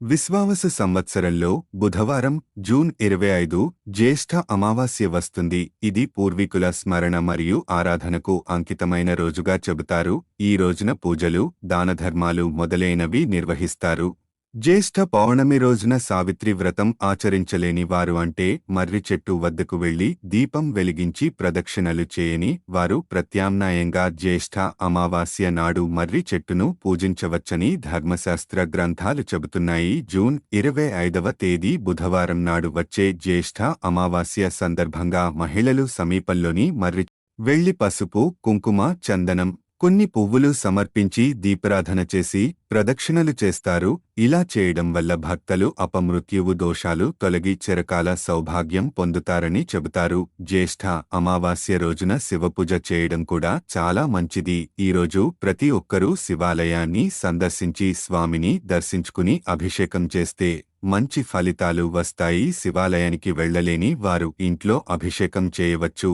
విశ్వావస సంవత్సరంలో బుధవారం జూన్ ఇరవై ఐదు జ్యేష్ఠ అమావాస్య వస్తుంది. ఇది పూర్వీకుల స్మరణ మరియు ఆరాధనకు అంకితమైన రోజుగా చెబుతారు. ఈ రోజున పూజలు దానధర్మాలు మొదలైనవి నిర్వహిస్తారు. జ్యేష్ఠ పౌర్ణమి రోజున సావిత్రి వ్రతం ఆచరించలేని వారు అంటే మర్రి చెట్టు వద్దకు వెళ్ళి దీపం వెలిగించి ప్రదక్షిణలు చేయని వారు ప్రత్యామ్నాయంగా జ్యేష్ఠ అమావాస్య నాడు మర్రి చెట్టును పూజించవచ్చని ధర్మశాస్త్ర గ్రంథాలు చెబుతున్నాయి. జూన్ ఇరవై ఐదవ తేదీ బుధవారం నాడు వచ్చే జ్యేష్ఠ అమావాస్య సందర్భంగా మహిళలు సమీపంలోని మర్రి వెళ్ళి పసుపు కుంకుమ చందనం కొన్ని పువ్వులు సమర్పించి దీపారాధన చేసి ప్రదక్షిణలు చేస్తారు. ఇలా చేయడం వల్ల భక్తలు అపమృత్యువు దోషాలు తొలగి చిరకాల సౌభాగ్యం పొందుతారని చెబుతారు. జ్యేష్ఠ అమావాస్య రోజున శివపూజ చేయడం కూడా చాలా మంచిది. ఈ రోజు ప్రతి ఒక్కరూ శివాలయాన్ని సందర్శించి స్వామిని దర్శించుకుని అభిషేకం చేస్తే మంచి ఫలితాలు వస్తాయి. శివాలయానికి వెళ్ళలేని వారు ఇంట్లో అభిషేకం చేయవచ్చు.